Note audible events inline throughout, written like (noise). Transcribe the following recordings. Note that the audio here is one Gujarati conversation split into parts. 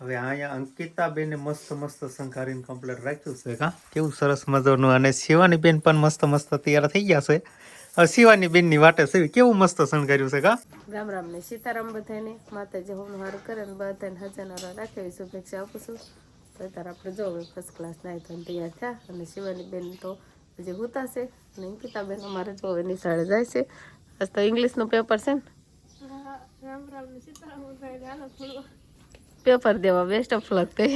હવે અહીંયા અંકિતા બેને મસ્ત મસ્ત શંકારીને કમ્પ્લેટ રાખ્યું છે કા કેવું સરસ મજાનું. અને શિવાની બેન પણ મસ્ત મસ્ત તૈયાર થઈ ગયા છે. હવે શિવાની બેનની વાટે છે. કેવું મસ્ત શણગાર્યું છે કા રામ રામ ને સીતારામ બધાને માતાજી હું હાર કરે ને બધાને હજાર રાખે એવી શુભેચ્છા આપું છું. તો અત્યારે આપણે જો ફર્સ્ટ ક્લાસ નાઈ ધોઈને તૈયાર થયા. અને શિવાની બેન તો હજી હુતા અને અંકિતા બેન અમારે જો હવે નિશાળે જાય છે. આજ તો ઇંગ્લિશનું પેપર છે ને? પેપર દેવા બેસ્ટ ઓફ લક થઈ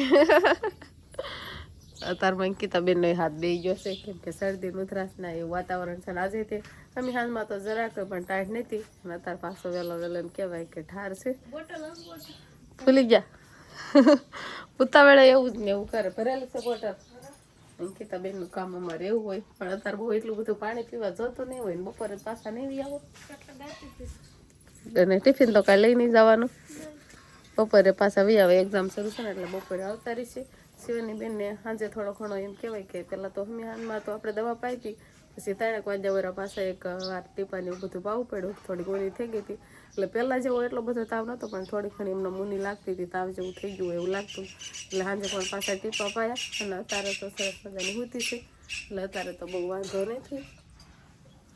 અત્યારમાં અંકિતા બેનનો હાથ બે ગયો છે કેમ કે શરદી ના એવું વાતાવરણ છે આજે તે અમે હાલમાં તો જરાક પણ ટાઈટ નથી અને અત્યારે પાછો વહેલો વહેલો એમ કહેવાય કે ઠાર છે. ભૂલી ગયા. ઉતાવળે એવું જ ને એવું કરે ભરેલું છે બોટલ અંકિતા બેનનું કામ અમારે એવું હોય પણ અત્યારે બહુ એટલું બધું પાણી પીવા જોતું નહીં હોય ને બપોરે પાછા નહીં આવો. અને ટિફિન તો કાંઈ લઈ નહીં જવાનું. બપોરે પાછા વી આવે એક્ઝામ શરૂ છે ને એટલે બપોરે આવતા રહીશે શિવાની બેનને સાંજે થોડો ઘણો એમ કહેવાય કે પહેલાં તો હમિયાનમાં તો આપણે દવા પાઈ હતી પછી ત્રણેક વાગ્યા વરા પાછા એક વાર ટીપાને એવું બધું પાવું પડ્યું થોડી ગોળી થઈ ગઈ હતી. એટલે પહેલાં જેવો એટલો બધો તાવ નહોતો પણ થોડી ઘણી એમને મુની લાગતી હતી, તાવ જેવું થઈ ગયું એવું લાગતું. એટલે સાંજે પણ પાછા ટીપા પાયા અને અત્યારે તો સરસ મજાની હુતી છે. એટલે અત્યારે તો બહુ વાંધો નથી.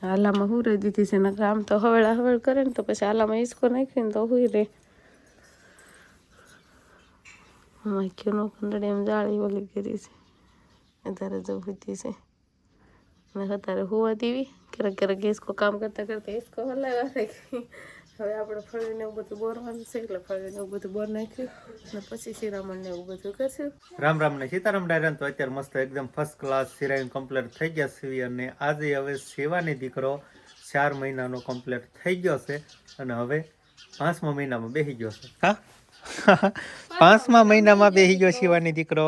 હાલામાં હું રહી દીધી છે, નકર આમ તો હવેળા હવેળ કરે ને તો પછી હાલામાં ઈસકો નાખીને તો હું રહે માખ્યુંનો કંદડી એમ જાળી ઓલી કરી છે. અત્યારે જો હુતી છે. અને અત્યારે હોવા દેવી. ક્યારેક ક્યારેક ઈસકો કામ કરતાં કરતાં ઈસકો હલાવ્યા રાખી હવે આપણે ફળીને એવું બધું બોરવાનું છે એટલે ફળીને એવું બધું બોર નાખ્યું. અને પછી શિરામણ ને એવું બધું કરશું. રામ રામ ને સીતારામ ડાયરાન તો અત્યારે મસ્ત એકદમ ફર્સ્ટ ક્લાસ સિરાઈન કમ્પ્લેટ થઈ ગયા છે અને આજે હવે સેવાની દીકરો ચાર મહિનાનો કમ્પ્લેટ થઈ ગયો છે. અને હવે પાંચમા મહિનામાં બેસી ગયો છે. હા? (laughs) પાંચમા મહિનામાં બેસી ગયો શિવાની દીકરો.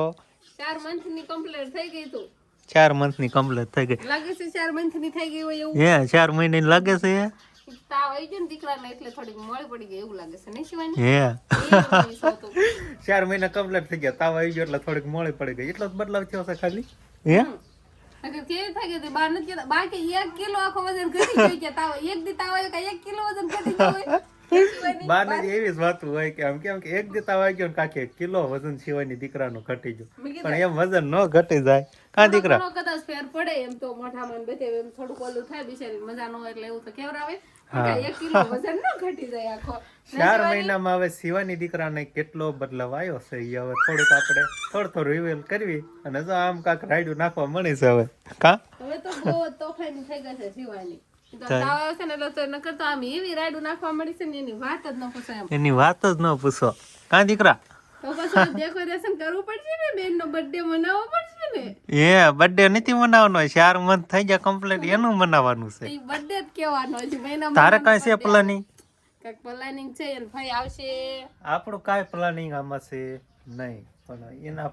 ચાર મંથની કમ્પ્લીટ થઈ ગઈ તું. ચાર મંથની કમ્પ્લીટ થઈ ગઈ. લાગે છે ચાર મંથની થઈ ગઈ હોય એવું? હે ચાર મહિને લાગે છે? તાવ આવી ગયો ને દીકરાને એટલે થોડીક મોડી પડી ગઈ એવું લાગે છે નહીં શિવાની? હે. (laughs) ચાર મહિના કમ્પ્લીટ થઈ ગયા તાવ આવી ગયો એટલે થોડીક મોડી પડી ગઈ. એટલો જ બદલાવ થયો છે ખાલી? હે. બાકી એક કિલો આખો વજન ઘટી ગયું કે તાવ એક દી તાવ આવ્યો કે એક કિલો વજન ઘટી ગયું (laughs) હોય શિવાની, બાર ને એવી જ વાતું હોય કે આમ કેમ કે એક દી હોય કે કાકે કિલો વજન સિવાયની દીકરાનો ઘટી ગયું. પણ એમ વજન ન ઘટી જાય. કા દીકરા? કદાચ ફેર પડે એમ તો મોઢામાં બધે એમ થોડું ઓલું થાય બિચારી મજા ન એટલે એવું તો કેવરાવે પણ એક કિલો વજન ન ઘટી જાય ચાર મહિનામાં હવે સિવાની દીકરાને કેટલો બદલાવ આવ્યો છે એ હવે થોડુંક આપણે થોડું થોડું રિવેલ કરવી અને જો આમ કાંક રાયડું નાખવા મળી છે હવે. કા? હવે તો તોફાની થઈ ગઈ છે શિવાની. એની વાત જ ન પૂછો એમ. એની વાત જ ન પૂછો. કા દીકરા? તો પછી ડેકોરેશન કરવું પડશે ને? બેન નો બર્થડે મનાવવો પડશે ને? એ બર્થડે નથી મનાવવાનો ચાર મંથ થઈ ગયા કમ્પ્લીટ એનું મનાવવાનું છે. બર્થડે જ કહેવાનો છે તારે કાંઈ છે પ્લાનિંગ પ્લાનિંગ છે ભાઈ આવશે. આપણું કાંઈ પ્લાનિંગ આમાં છે નહીં પણ એના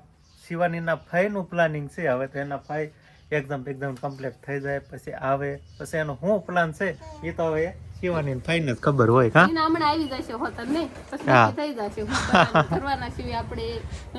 શિવાનીના ફાઈનું પ્લાનિંગ છે હવે તો એના ફાઈ એકદમ એકદમ કમ્પ્લીટ થઈ જાય પછી આવે પછી એનો શું પ્લાન છે એ તો હવે શિવાની ફાઇનલ ખબર હોય હા? હમણાં આવી જશે હોતન ને? પછી થઈ જશે કરવાના છીએ આપણે.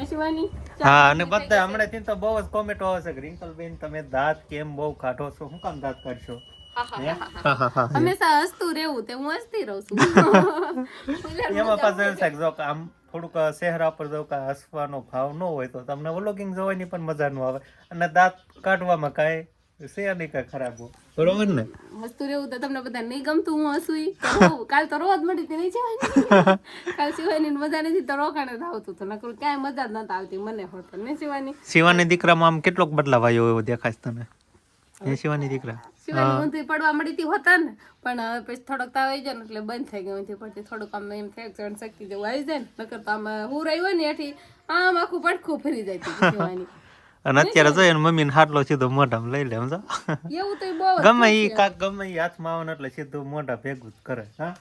શિવાની? હા અને બધા હમણાંથી તો બહુ જ કોમેન્ટો આવે છે કે રિંકલબેન તમે દાંત કેમ બહુ કાઢો છો? શું કામ દાંત કાઢશો? હા, હા, હે? હા, હા. હા, હા, હા. હંમેશા હસતું રહેવું તે હું હસતી રહું છું. (laughs) એમાં પાછું આમ થોડુંક ચહેરા પર જો કાંઈ હસવાનો ભાવ ન હોય તો તમને વ્લોગિંગ જોવાની પણ મજા ન આવે. અને દાંત કાઢવામાં કાંઈ છે નહીં કાંઈ ખરાબ બરોબર ને? હસતું રહેવું તો તમને બધા નહીં ગમતું હું હસુઈ (laughs) કાલ તો રોજ મળી તે નહીં જવાની (laughs) કાલ સિવાયની મજા નથી તો રોકાણે જ આવતું હતું. નકરું ક્યાંય મજા જ નતા આવતી મને હોત ને? સિવાની દીકરામાં આમ કેટલોક બદલાવ આવ્યો એવો દેખાય તને? એ શિવાની દીકરા? સિવાની ઊંધી પડવા મળી હોતા ને પણ હવે પછી થોડોક તાવ આવી જાય ને એટલે બંધ થઈ ગયું ઊંધી પડતી થોડુંક આમ એમ થાય કે શક્તિ જેવું આવી જાય ને નકર તો આમ હું રહ્યું હોય ને એથી આમ આખું પડખું ફરી જાય સિવાની અને અત્યારે જો ને મમ્મીને હાટલો સીધો મોઢામાં લઈ લે સમજો? એવું તો બહુ ગમે ઈ કાક ગમે ઈ હાથમાં આવે એટલે સીધું મોઢા ભેગું જ કરે હા?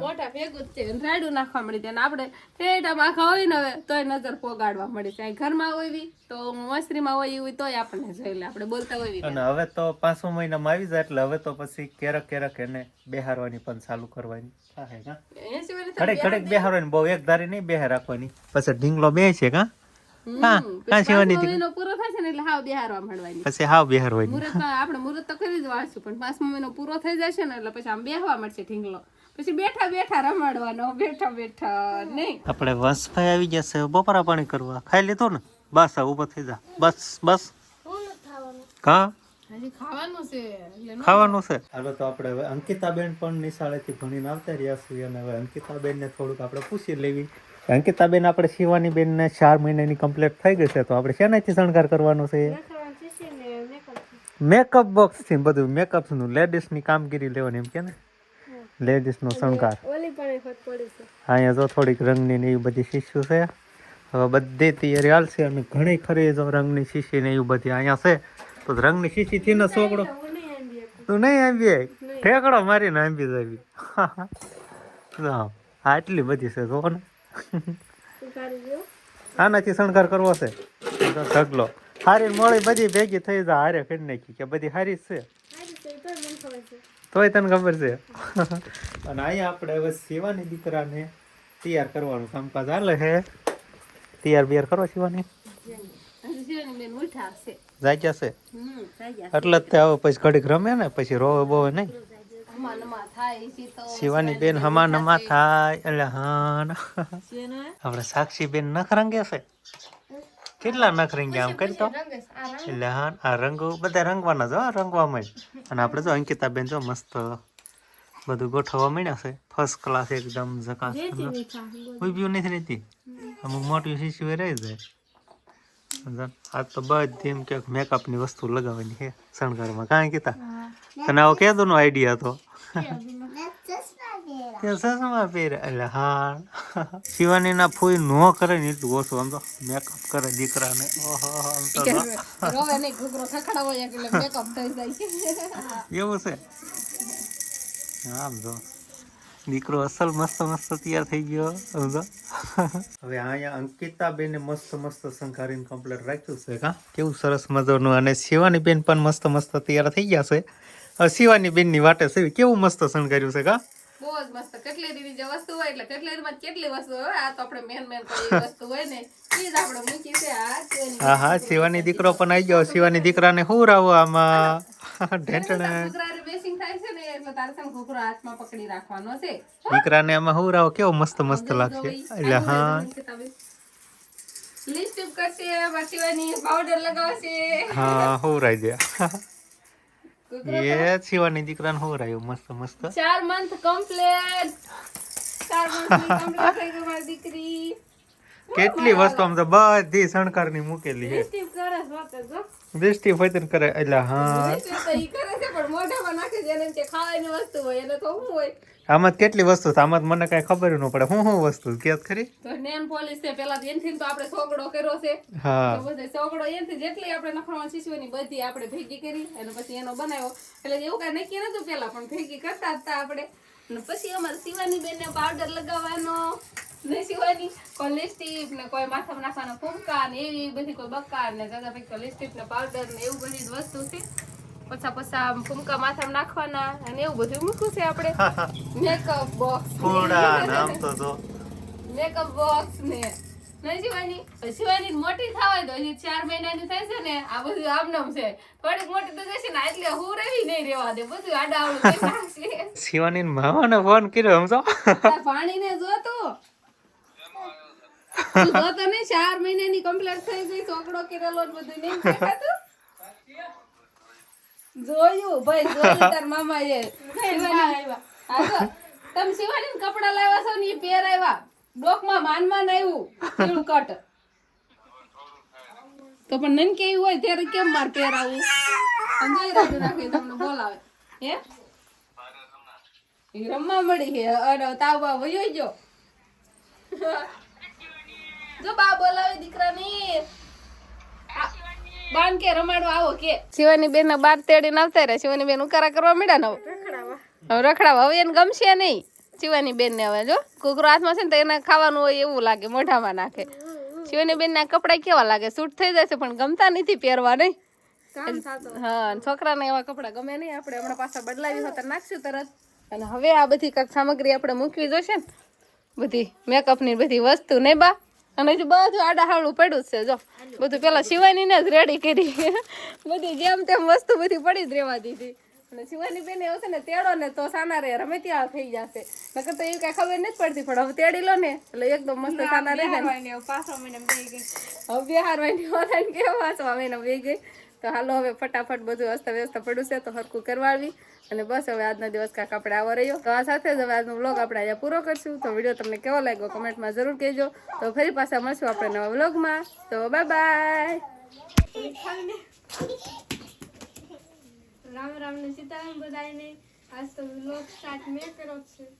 મોટા ભેગું જ છે અને નાખવા મળી જાય આપણે ઠેઠ માખા હોય ને હવે તોય નજર પોગાડવા મળી જાય. ઘરમાં હોય તો મસરીમાં હોય એવી તોય આપણને જોઈ લે આપણે બોલતા હોય અને હવે તો પાંચમા મહિનામાં આવી જાય એટલે હવે તો પછી ક્યારેક ક્યારેક એને બેહારવાની પણ ચાલુ કરવાની થાય ઘડેક ઘડીક બેહારવાની બહુ એક ધારી નહીં બેહાર રાખવાની. પછી ઢીંગલો બે છે કા પછી હાવ આપણે મુહૂર્ત તો કરી જ વાળશું પણ પાંચમો મહિનો પૂરો થઈ જશે ને એટલે પછી આમ બેહવા મળશે ઢીંગલો. પછી બેઠા બેઠા રમાડવાનો બેઠા બેઠા નહીં. આપણે વંશભાઈ આવી જશે બપોરા પાણી કરવા. ખાઈ લીધું ને? બસ આ ઊભા થઈ જા. બસ બસ. કા ખાવાનું છે. ખાવાનું છે હાલો તો આપણે હવે અંકિતાબેન પણ નિશાળેથી ભણીને આવતા રહ્યા છીએ અને હવે અંકિતાબેનને થોડુંક આપણે પૂછી લેવી. અંકિતાબેન આપણે શિવાની બેનને ચાર મહિનાની કમ્પ્લીટ થઈ ગઈ છે તો આપણે શેનાથી શણગાર કરવાનો છે? મેકઅપ બોક્સથી બધું. મેકઅપનું લેડીઝની કામગીરી લેવાની એમ કે ને? લેડીઝ નો શણગાર. અહીંયા જો થોડીક રંગની ને એવી બધી શીશી છે. હવે બધી તૈયારી હાલશે અને ઘણી ખરી જો રંગની શીશી ને એવું બધી અહીંયા છે. તો રંગની શીશી થી ને છોકરો તું નહીં આંબી ઠેકડો મારીને આંબી જાવી. (laughs) આટલી બધી છે જો ને આનાથી શણગાર કરવો છે. ઢગલો. હારી મોળી બધી ભેગી થઈ જાય હારે કરી નાખી કે બધી હારી છે. તોય તને ખબર છે. અને અહીંયા આપણે હવે શિવાની દીકરાને તૈયાર કરવાનું કામકાજ હાલે છે તૈયાર બિયાર કરો શિવાની? છે જાગ્યા છે? એટલે જ તે હવે પછી ઘડીક રમે ને પછી રોવે બોવે નહીં? હમા નમા થાય છે તો શિવાની બેન હમા નમા થાય એટલે હા આપડે આપણે સાક્ષી બેન નખ રંગે છે. કેટલા નખ રંગ્યા આમ કરી તો એટલે હા આ રંગો બધા રંગવાના જ હો, રંગવામાં જ. અને આપણે જો અંકિતાબેન જો મસ્ત બધું ગોઠવવા માંડ્યા છે. ફર્સ્ટ ક્લાસ એકદમ ઝકાસ. બી નથી રહેતી. અમુક મોટી શીશી રહી જાય. આ તો બધી એમ કે મેકઅપની વસ્તુ લગાવવાની છે શણગારમાં. કાંઈ કીધા તને આવો નો આઈડિયા હતો. તે ચશ્મા પહેરે એટલે હા (laughs) શિવાની ના ફૂઈ નો કરે ને એટલું ઓછું. આમ તો મેકઅપ કરે દીકરાને. ઓહો આમ તો (laughs) એવું છે? આમ જો દીકરો અસલ મસ્ત મસ્ત તૈયાર થઈ ગયો સમજો (laughs) હવે અહીંયા અંકિતા બેને મસ્ત મસ્ત શંકારીને કમ્પ્લેટ રાખ્યું છે કા કેવું સરસ મજાનું. અને શિવાની બેન પણ મસ્ત મસ્ત તૈયાર થઈ ગયા છે. શિવાની બેનની વાટે છે. કેવું મસ્ત શણગાર્યું છે કા? બહુ જ મસ્ત. કટલેરીની જે વસ્તુ હોય એટલે કટલેરીમાં કેટલી વસ્તુ હોય આ તો આપણે મેન મેન કોઈ વસ્તુ હોય ને એ જ આપણે મૂકી છે આ હા હા શિવાની દીકરો પણ આવી ગયો. શિવાની દીકરાને હું રાવો આમાં? ઢેંટણે. ઘૂઘરાની બેસિંગ થાય છે ને એટલે તારે છે ઘૂઘરો હાથમાં પકડી રાખવાનો છે. દીકરાને આમાં હું રાવો? કેવો મસ્ત મસ્ત લાગશે એટલે હા. લિપસ્ટિક કરશે વાટીવાની પાવડર લગાવશે. હા હોવરાઈ દે. એ શિવાની દીકરાને હોવરાયું મસ્ત મસ્ત. ચાર મંથ કમ્પ્લીટ ચાર મંથ કમ્પ્લીટ થઈ ગયો મારી દીકરી. કેટલી વસ્તુ આમ તો બધી શણકારની મૂકેલી છે. દ્રષ્ટિ ફતન કરે એટલે હા. કરે છે પણ મોઢામાં નાખે જેને ખાવાની વસ્તુ હોય એને તો શું હોય? આમાં કેટલી વસ્તુ છે? આમાં મને કઈ ખબર ન પડે. હું શું વસ્તુ કેત ખરી? તો નેન પોલિશ છે. પેલા એનથી તો આપણે સોગડો કર્યો છે. હા. તો બધે સોગડો એનથી જેટલી આપણે નખરવા શીશવાની બધી આપણે ભેગી કરી અને પછી એનો બનાવ્યો. એટલે એવું કઈ નક્કી નતું પેલા પણ ભેગી કરતા હતા આપણે. અને પછી અમારે શિવાની બેનને પાવડર લગાવવાનો ને શિવાની કોઈ લિપસ્ટિક ને કોઈ માથામાં નાખવાનો ફૂમકા ને એવી બધી કોઈ બક્કા ને દાદા ભાઈ કોઈ લિપસ્ટિક ને પાવડર ને એવું બધી વસ્તુ છે. પછા પછા ફૂમકા માથામાં નાખવાના અને એવું બધું મૂક્યું છે આપણે. મેકઅપ બોક્સ ફૂડા નામ તો જો. મેકઅપ બોક્સ ને. નહીં શિવાની શિવાની મોટી તો હજી ચાર મહિનાની થાય છે ને આ બધું આમનામ છે. થોડીક મોટી તો જશે ને એટલે હું રહી નહીં રહેવા દે. બધું કરી નાખશે શિવાની મામાને ફોન કર્યો સમજો. જોતો ચાર મહિનાની કમ્પ્લીટ થઈ ગઈ છોકરો કિરેલો બધું નહીં. દેખાતું જોયું ભાઈ (laughs) જોયું તાર મામા એ તમે શિવાની કપડા લાવ્યા છો ને એ પહેરાવ્યા ડોકમાં માન માન આવ્યું પીળું કટ તો પણ નન કેવી હોય ત્યારે કેમ માર પહેરાવું સમજાઈ રાડું રાખે તમને બોલાવે. હે? રમવા મળી હે અને તાવ બા વયો ગયો. જો બા બોલાવે દીકરાની. બાન કે રમાડો આવો કે. શિવાની બેન બાર તેડીને આવતા રહ્યા. શિવાની બેન ઉકારા કરવા મળ્યા નવ હવે? રખડાવા. હવે એને ગમશે નહીં. શિવાની બેન ને હવે જો. કુકરો હાથમાં છે ને તો એને ખાવાનું હોય એવું લાગે મોઢામાં નાખે. શિવાની બેન ના કપડા કેવા લાગે? સૂટ થઈ જશે પણ ગમતા નથી પહેરવા નહીં. હા છોકરા છોકરાને એવા કપડા ગમે નહીં. આપણે હમણાં પાછા બદલાવી હોય તો નાખશું તરત. અને હવે આ બધી કાંઈક સામગ્રી આપણે મૂકવી જોશે ને. બધી મેકઅપની બધી વસ્તુ નહીં બા. અને હજી બધું આડા હાળું પડ્યું છે જો. બધું પેલા શિવાની જ રેડી કરી. બધી જેમ તેમ વસ્તુ બધી પડી જ રહેવા દીધી. અને શિવાની બેન એવું છે ને તેડો ને તો સાના રે રમે ત્યાં થઈ જશે. નકર તો એવું કઈ ખબર નથી પડતી પણ હવે તેડી લો ને એટલે એકદમ મસ્ત સાના રહે ને પાછો મને બે ગઈ. હવે બિહાર હોતાને (laughs) કેવા વાંચવા મહિને બે ગઈ. તો હાલો હવે ફટાફટ બધું અસ્તવ્યસ્ત પડ્યું છે તો હરકું કરવાળવી અને બસ હવે આજનો દિવસ કાંક આપણે આવો રહ્યો. તો આ સાથે જ હવે આજનો વ્લોગ આપણે અહીંયા પૂરો કરશું. તો વીડિયો તમને કેવો લાગ્યો કમેન્ટમાં જરૂર કહેજો. તો ફરી પાછા મળશું આપણે નવા વ્લોગમાં. તો બાય બાય. રામ રામ ને સીતારામ બધાને આજ તો વ્લોગ સ્ટાર્ટ મેં કર્યો છે.